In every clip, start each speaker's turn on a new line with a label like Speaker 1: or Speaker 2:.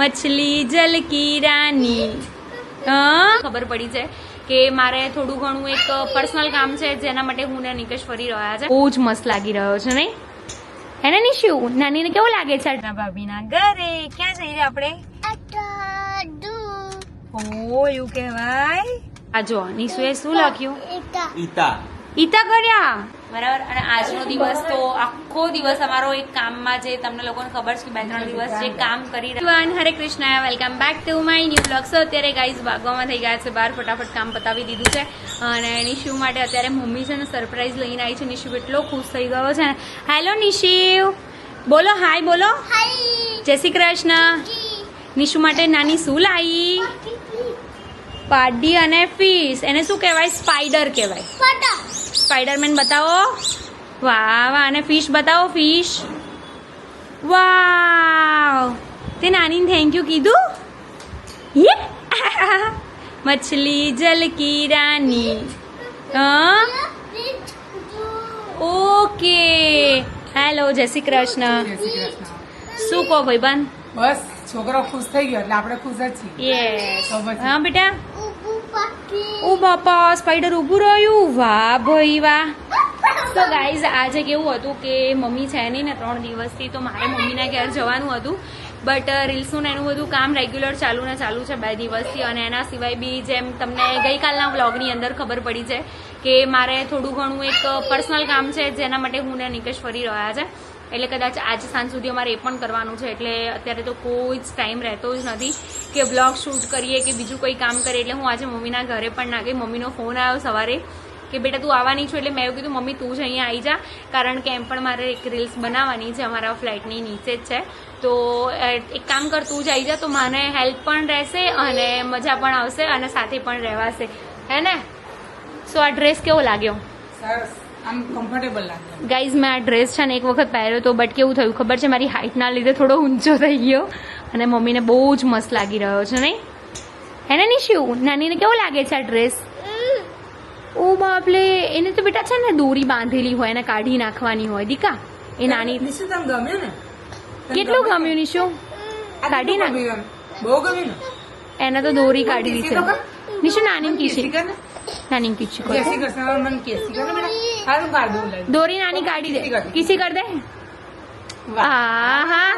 Speaker 1: મછલી જલ કી રાની ખબર પડી છે કે મારે થોડું ઘણું એક પર્સનલ કામ છે જેના માટે હું ને નિકેશ ફરી રહ્યા છે. બહુ જ મસ્ત લાગી રહ્યો છે નહીં? હે ને નિશુ નાનીને કેવું લાગે છે? ભાભીના ઘરે ક્યાં જઈ રહ્યા આપણે? ઓ એવું કહેવાય? આ જો નિશુએ શું લખ્યું?
Speaker 2: ઈતા.
Speaker 1: ઈતા કર્યા બરાબર? અને આજનો દિવસ તો આખો દિવસ અમારો એક કામમાં જે તમને લોકોને ખબર છે કે બે ત્રણ દિવસ જે કામ કરી રહ્યા Hare Krishna welcome back to my new blog. So અત્યારે ગાઈઝ ભાગવામાં થઈ ગયા છે બહાર ફટાફટ કામ પતાવી દીધું છે. અને નિશુ માટે અત્યારે મમ્મી છે ને સરપ્રાઈઝ લઈને આવી છે. નિશિવ એટલો ખુશ થઈ ગયો છે હેલો નિશિવ. બોલો હાય બોલો. જય શ્રી કૃષ્ણ. નિશુ માટે નાની શું લાવી? પાડી અને ફિશ એને શું કહેવાય? સ્પાઈડર કહેવાય. સ્પાઈડરમેન બતાવો. વાહ વાહ અને ફિશ બતાવો ફિશ. વાવ. તે નાની થેન્ક યુ કીધું? યે. મછલી જલ કી રાની. ઓકે. હેલો જય શ્રી કૃષ્ણ. શું કહો ભાઈબંધ?
Speaker 3: બસ છોકરો ખુશ થઈ ગયો એટલે આપણે ખુશ જ છીએ?
Speaker 1: હા બેટા? ઓ બાપા સ્પાઈડર ઊભું રહ્યું? વાહ ભાઈ, વાહ. તો ગાઈઝ આજે કેવું હતું કે મમ્મી છે નહીં ને ત્રણ દિવસથી, તો મારે મમ્મીના ઘેર જવાનું હતું. બટ રીલ્સનું એનું બધું કામ રેગ્યુલર ચાલુ ને ચાલુ છે બે દિવસથી. અને એના સિવાય બી જેમ તમને ગઈકાલના વ્લોગની અંદર ખબર પડી છે કે મારે થોડું ઘણું એક પર્સનલ કામ છે, જેના માટે હું ને નિકેશ ફરી રહ્યા છે. એટલે કદાચ આજ સાંજ સુધી અમારે એ પણ કરવાનું છે. એટલે અત્યારે તો કોઈ જ ટાઈમ રહેતો જ નથી કે બ્લોગ શૂટ કરીએ કે બીજું કોઈ કામ કરીએ. એટલે હું આજે મમ્મીના ઘરે પણ ના ગઈ. મમ્મીનો ફોન આવ્યો સવારે કે, બેટા, તું આવવાની છું. એટલે મેં એવું કીધું, મમ્મી, તું જ અહીંયા આવી જા. કારણ કે એમ પણ મારે એક રીલ્સ બનાવવાની છે. અમારા ફ્લેટની નીચે જ છે. તો એક કામ કર, તું જ આવી જા. તો મને હેલ્પ પણ રહેશે અને મજા પણ આવશે અને સાથે પણ રહેવાશે. હે ને? સો આ ડ્રેસ કેવો લાગ્યો?
Speaker 3: સરસ. આમ કમ્ફર્ટેબલ લાગે.
Speaker 1: ગાઈઝ મેં આ ડ્રેસ છે ને એક વખત પહેર્યો તો બટ કેવું થયું ખબર છે? મારી હાઇટના લીધે થોડો ઊંચો થઈ ગયો અને મમ્મીને બહુ જ મસ્ત લાગી રહ્યો છે નહીં? હે ને શું નાનીને કેવો લાગે છે આ ડ્રેસ ઓ બાપલે એને તો બેટા છે ને દોરી બાંધેલી હોય એને કાઢી નાખવાની હોય દીકા. એ નાની
Speaker 3: નિશુ ગમ્યું ને?
Speaker 1: કેટલું
Speaker 3: ગમ્યું?
Speaker 1: નિશુ? કાઢી
Speaker 3: નાખ્યું
Speaker 1: નાખ.
Speaker 3: બહુ ગમ્યું
Speaker 1: એને તો દોરી કાઢી
Speaker 3: કેસી
Speaker 1: નિશુ નાની
Speaker 3: ને.
Speaker 1: નાની
Speaker 3: લાગે.
Speaker 1: દોરી નાની કાઢી દે
Speaker 3: કિસી કર.
Speaker 1: દે
Speaker 3: વાહ.
Speaker 1: આહા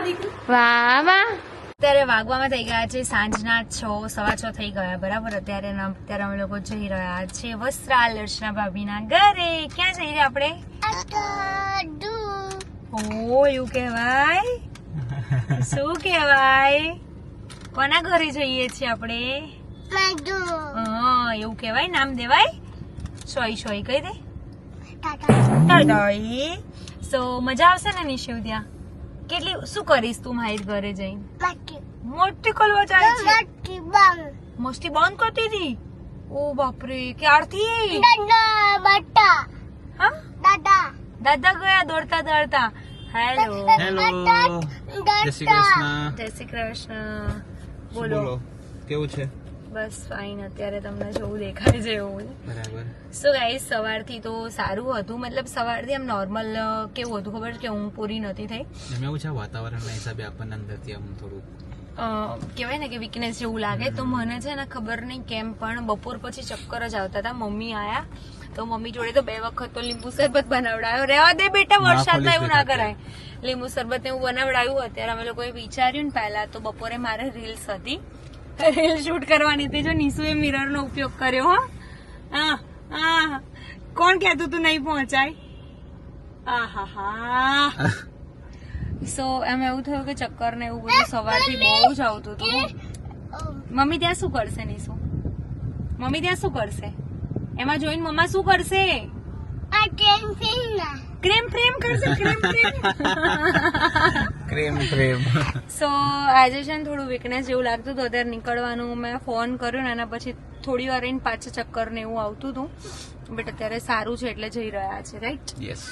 Speaker 1: વાહ વાહ અત્યારે વાગવામાં થઈ ગયા છે સાંજના છ સવા છ થઈ ગયા બરાબર? અત્યારે અત્યારે અમે લોકો જઈ રહ્યા છે વસ્ત્રાલ અર્ચના ભાભીના ઘરે. ક્યાં જઈ રહ્યા આપણે? ઓ એવું કહેવાય? શું કહેવાય? કોના ઘરે જઈએ છીએ આપણે? હા એવું કહેવાય? નામ દેવાય? સોય સોય કહી દે. સો મજા આવશે ને નિશિવ ત્યાં કેટલી શું કરીશ તું મારી ઘરે જઈને? મોટી ખોલવા જાય છે. મસ્તી બંધ કરતી હતી? ઓ બાપરે ક્યારથી? હા? દાદા. ગયા દોડતા દોડતા. હેલો.
Speaker 2: હેલો. જય શ્રી કૃષ્ણ.
Speaker 1: જય શ્રી કૃષ્ણ. બોલો?
Speaker 2: કેવું છે?
Speaker 1: બસ ફાઇન અત્યારે તમને જોવું દેખાય છે એવું.
Speaker 2: બરાબર.
Speaker 1: સો ગાઈઝ સવારથી તો સારું હતું. મતલબ સવારથી આમ નોર્મલ કેવું હતું ખબર કે ઊંઘ પૂરી નથી થઈ?
Speaker 2: એમ એવું છે વાતાવરણના હિસાબે આપણને અંદરથી આમ થોડું
Speaker 1: કહેવાય ને કે વીકનેસ જેવું લાગે. તો મને છે ને ખબર નહીં કેમ પણ બપોર પછી ચક્કર જ આવતા હતા. મમ્મી આયા. તો મમ્મી જોડે તો બે વખત તો લીંબુ શરબત બનાવડાયો. રેવા દે બેટા વરસાદમાં એવું ના કરાય. લીંબુ શરબત એવું બનાવડાયું. અત્યારે અમે લોકોએ વિચાર્યું ને પહેલા તો બપોરે મારે રીલ્સ હતી. રીલ શૂટ કરવાની હતી જો નીસુએ મિરર નો ઉપયોગ કર્યો હો. હા કોણ કહેતું તું નહીં પહોંચાય? આહાહા. સો એમ એવું થયું કે ચક્કર ને એવું બધું સવારથી બહુ જ આવતું હતું મમ્મી ત્યાં શું કરશે નીસુ મમ્મી ત્યાં શું કરશે? એમાં જોઈને મમ્મા શું કરશે? ક્રેમ ફ્રેમ કરશે ક્રેમ પ્રેમ
Speaker 2: ક્રેમ ક્રેમ
Speaker 1: સો આજે છે ને થોડું વીકનેસ જેવું લાગતું હતું. અત્યારે નીકળવાનું મેં ફોન કર્યો ને એના પછી થોડી વાર રહીને પાછા ચક્કર ને એવું આવતું હતું. બટ અત્યારે સારું છે એટલે જઈ રહ્યા છે રાઈટ
Speaker 2: યસ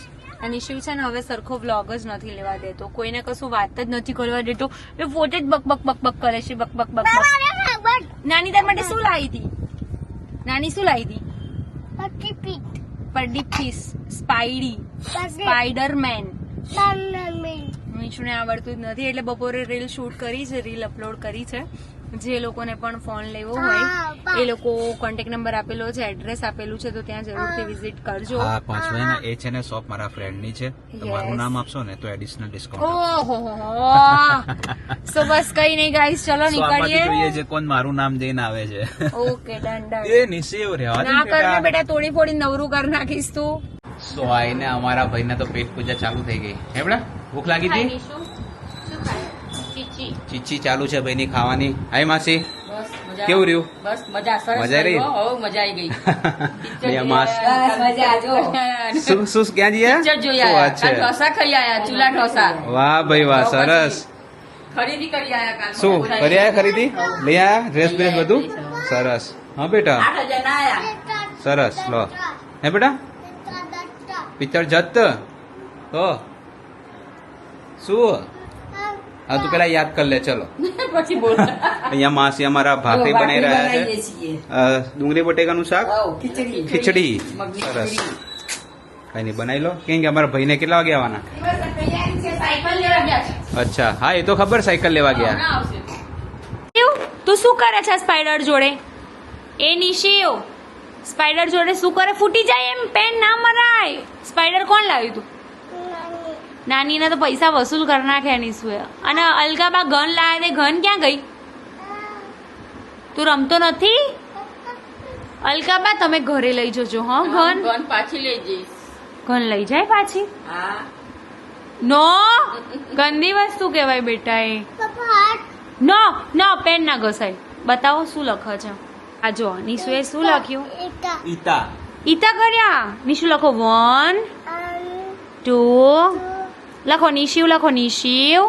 Speaker 1: અને શિવ છે ને હવે સરખો વ્લોગ જ નથી લેવા દેતો. કોઈને કશું વાત જ નથી કરવા દેતો. એ પોતે જ બક બક બક બક કરે છે. બક બક બક બક. નાની તાર માટે શું લાવી હતી? નાની શું લાવી હતી? પડી ફીસ સ્પાઈડી સ્પાઈડરમેન નિશુને આવડતું જ નથી એટલે બપોરે રીલ શૂટ કરી છે રીલ અપલોડ કરી છે. જે લોકોને પણ ફોન લેવો હોય એ લોકો કોન્ટેક્ટ નંબર આપેલો છે એડ્રેસ આપેલું છે તો ત્યાં જરૂરથી વિઝિટ કરજો.
Speaker 2: આ પાંચમાં ને એ છે ને શોપ મારા ફ્રેન્ડની છે. તો મારું નામ આપશો ને તો એડિશનલ ડિસ્કાઉન્ટ
Speaker 1: ઓહો સો બસ કઈ નહીં ગાઈસ ચલો
Speaker 2: જોઈએ
Speaker 1: નીકળીએ.
Speaker 2: છે કોણ મારું નામ દઈને આવે છે.
Speaker 1: ઓકે ડન ડન
Speaker 2: એ નિસેવ રહેવા
Speaker 1: ના કરને
Speaker 2: બેટા.
Speaker 1: બેટા તોડી ફોડી નવરું કર નાખીશ તું.
Speaker 2: સો આઈને અમારા ભાઈને તો પેટ પૂજા ચાલુ થઈ ગઈ. હે બેટા? ભૂખ લાગી હતી.
Speaker 1: ચીચી.
Speaker 2: ચીચી ચાલુ છે ભાઈની ખાવાની. હાય માસી. કેવું રહ્યું?
Speaker 3: બસ મજા. સરસ
Speaker 2: મજા રહી?
Speaker 3: મજા આવી ગઈ.
Speaker 2: માસ.
Speaker 3: મજા જો.
Speaker 2: શું શું ક્યાં જઈએ છે
Speaker 3: ઢોસા ખાઈ આયા ચૂલા ઢોસા.
Speaker 2: વાહ ભાઈ વાહ સરસ.
Speaker 3: ખરીદી કરી આયા કાલ.
Speaker 2: શું કરી આયા ખરીદી? લઈ આયા ડ્રેસ બ્રેસ બધું? સરસ. હા બેટા. સરસ લો. હે બેટા? પિક્ચર જત? તો. શું? હા તું પેલા યાદ કરી લે ચલો.
Speaker 3: પછી બોલ.
Speaker 2: અહીંયા માસી અમારા ભાખરી બનાવી રહ્યા છે. ડુંગળી બટેકાનું શાક?
Speaker 3: ખીચડી.
Speaker 2: સરસ. કઈ નહીં બનાવી લો. કેમ કે અમારા ભાઈને કેટલા વાગે આવવાના?
Speaker 3: બસ તૈયારી છે સાયકલ લેવા ગયા છે
Speaker 2: અચ્છા હા એ તો ખબર સાયકલ લેવા ગયા.
Speaker 1: તું શું કરે છે આ સ્પાઈડર જોડે? એ નિશિવ સ્પાઈડર જોડે શું કરે? ફૂટી જાય એમ પેન ના મરાય. સ્પાઈડર કોણ લાવ્યું તું? નાનીને તો પૈસા વસૂલ કરી નાખે નિશુએ અને અલગાબા ગન લાવે તે ગન ક્યાં ગઈ? તું રમતો નથી? અલકાબા તમે ઘરે લઈ જજો હા ગન
Speaker 3: ગન પાછી લઈ જઈશ.
Speaker 1: ગન લઈ જાય પાછી?
Speaker 3: હા.
Speaker 1: નો! ગંદી વસ્તુ કહેવાય બેટા એ. નો નો પેન ના ઘસાય. બતાવો શું લખે છે? આ જો નિશુએ શું લખ્યું?
Speaker 2: ઈતા.
Speaker 1: ઈતા. કર્યા. નિશુ લખો વન ટુ લખો નિશિવ લખો નિશિવ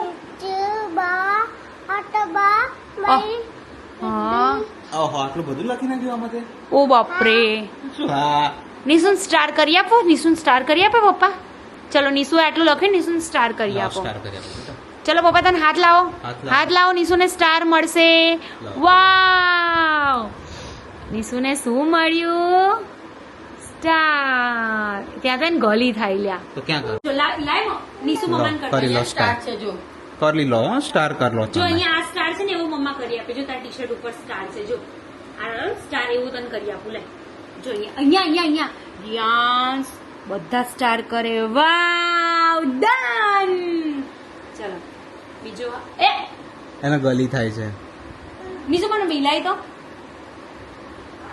Speaker 1: હા
Speaker 2: આટલું બધું લખી નાખ્યું આમાં
Speaker 1: ઓ બાપરે નિશુન સ્ટાર કરી આપો નિશુન સ્ટાર કરી આપો પપ્પા ચલો નિશુ આટલું લખ્યું નિશુન સ્ટાર કરી આપો. ચલો પપ્પા તને હાથ લાવો
Speaker 2: હાથ લાવો.
Speaker 1: નિશુને સ્ટાર મળશે. વાવ નિશુને શું મળ્યું ત્યાં ગલી થાય લ્યા.
Speaker 2: તો ક્યાં
Speaker 1: જો લા-
Speaker 2: કરી સ્ટાર
Speaker 3: છે જો.
Speaker 2: કરી લો સ્ટાર કર લો
Speaker 1: જો અહીંયા આ સ્ટાર છે ને એવું મમ્મા કરી આપે. જો તારા ટી શર્ટ ઉપર સ્ટાર છે જો. આ સ્ટાર એવું તને કરી આપું લે. જો અહીંયા અહીંયા અહીંયા અહીંયા. બધા સ્ટાર કરે. વાવ ડન ચલો બીજો એ!
Speaker 2: એને ગલી થાય છે.
Speaker 1: બીજું મને મિલાય તો?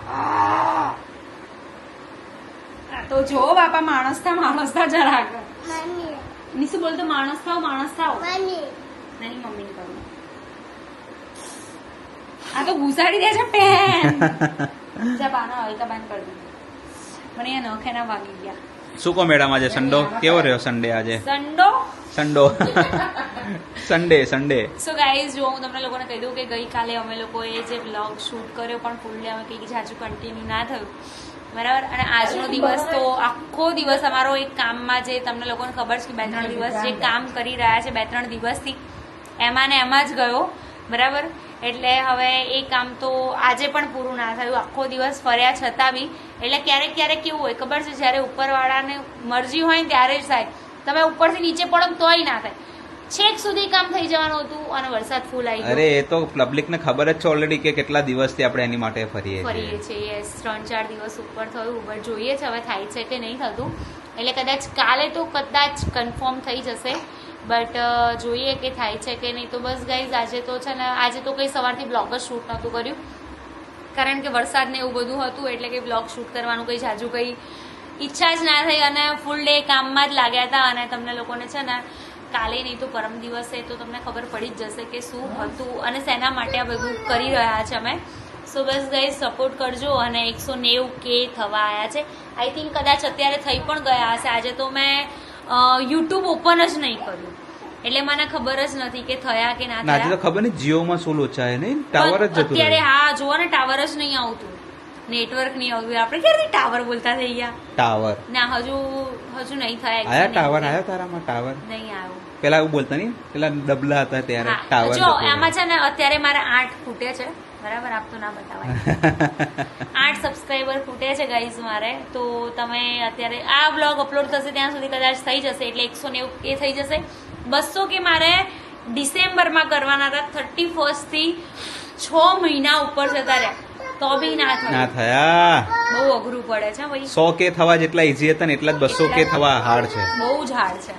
Speaker 1: આ! તો જો બાપા માણસ થા માણસ થા જરાક નિશુ બોલતો માણસ થાવ માણસ થાવ નાની મમ્મીને કહું. આ તો ઘુસાડી દે છે પેન જા બાના હલકા બાન કરી દે. મને અહીંયા નખ એના વાગી ગયા.
Speaker 2: શું કહો મેડમ આજે? સંડો કેવો રહ્યો સન્ડે આજે?
Speaker 1: સંડો?
Speaker 2: સંડો. સન્ડે સન્ડે
Speaker 1: સો ગાઈઝ જો હું તમને લોકોને કહી દઉં કે ગઈકાલે અમે લોકોએ જે બ્લોગ શૂટ કર્યો પણ ફૂલ ડે અમે કંઈક જાજુ કન્ટિન્યુ ના થયું. બરાબર? અને આજનો દિવસ તો આખો દિવસ અમારો એક કામમાં જે તમને લોકોને ખબર છે કે બે ત્રણ દિવસ જે કામ કરી રહ્યા છે બે ત્રણ દિવસથી. એમાં ને એમાં જ ગયો બરાબર? એટલે હવે એ કામ તો આજે પણ પૂરું ના થયું આખો દિવસ ફર્યા છતાં બી. એટલે ક્યારેક ક્યારેક કેવું હોય ખબર છે? જ્યારે ઉપરવાળાને મરજી હોય ને ત્યારે જ થાય. તમે ઉપરથી નીચે પડો તોય ના થાય. છેક સુધી કામ થઈ જવાનું હતું અને વરસાદ ફૂલ આવી
Speaker 2: અરે
Speaker 1: ગયો
Speaker 2: એ તો પબ્લિક ને ખબર જ છે ઓલરેડી કે કેટલા દિવસથી આપણે એની માટે ફરીએ
Speaker 1: ફરીએ
Speaker 2: છીએ.
Speaker 1: ત્રણ ચાર દિવસ ઉપર થયું. બટ જોઈએ છે હવે થાય છે કે નહીં થતું. એટલે કદાચ કાલે તો કદાચ કન્ફર્મ થઈ જશે. બટ જોઈએ કે થાય છે કે નહીં. તો બસ ગાઈઝ આજે તો છે ને આજે તો કંઈ સવારથી બ્લોગ જ શૂટ નહોતું કર્યું. કારણ કે વરસાદ ને એવું બધું હતું એટલે કે બ્લોગ શૂટ કરવાનું કંઈ જાજુ કંઈ ઈચ્છા જ ના થઈ. અને ફૂલ ડે કામમાં જ લાગ્યા હતા અને તમને લોકોને છે ને કાલે નહીં તો પરમ દિવસે તો તમને ખબર પડી જ જશે કે શું હતું અને શેના માટે આ બધું કરી રહ્યા છે અમે. સો બસ ગઈ સપોર્ટ કરજો અને એકસો નેવું કે થવા આવ્યા છે. આઈ થિંક કદાચ અત્યારે થઈ પણ ગયા હશે. આજે તો મેં યુટ્યુબ ઓપન જ નહીં કર્યું. એટલે મને ખબર જ નથી કે થયા કે ના થયા.
Speaker 2: ખબર નહીં જીઓમાં શું લોચા નહીં? ટાવર જ
Speaker 1: અત્યારે હા જુઓ ને ટાવર જ નહીં આવતું. નેટવર્ક નહીં આવ્યું આપણે ક્યારથી ટાવર બોલતા થઈ ગયા?
Speaker 2: ટાવર.
Speaker 1: ના હજુ હજુ નહીં થયા
Speaker 2: આયા ટાવર? આયો તારામાં ટાવર?
Speaker 1: નહીં આવ્યો.
Speaker 2: પેલા એવું બોલતા નહીં? પેલા ડબલા હતા ત્યારે ટાવર
Speaker 1: જો આમાં છે ને અત્યારે મારે આઠ ફૂટે છે. બરાબર? આપ તો ના બતાવાય. આઠ સબસ્ક્રાઈબર ફૂટે છે ગાઈઝ મારે. તો તમે અત્યારે આ બ્લોગ અપલોડ થશે ત્યાં સુધી કદાચ થઈ જશે. એટલે એકસો નેવું એ થઈ જશે. બસો કે મારે ડિસેમ્બરમાં કરવાના હતા. થર્ટી ફર્સ્ટથી છ મહિના ઉપર જતા રહ્યા. તો બી ના
Speaker 2: ના
Speaker 1: થયું.
Speaker 2: થયા
Speaker 1: બહુ અઘરું પડે છે ભાઈ.
Speaker 2: સો કે થવા જેટલા ઈઝી હતા ને એટલા જ બસો કે થવા હાર્ડ છે.
Speaker 1: બહુ જ હાર્ડ છે.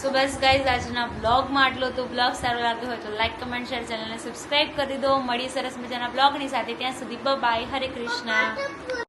Speaker 1: સો બસ ગાઈઝ આજના બ્લોગમાં આટલો તો બ્લોગ સારો લાગ્યો હોય તો લાઈક કમેન્ટ શેર ચેનલને સબસ્ક્રાઇબ કરી દો. મળીએ સરસ મજાના બ્લોગની સાથે. ત્યાં સુધી બાય હરે કૃષ્ણ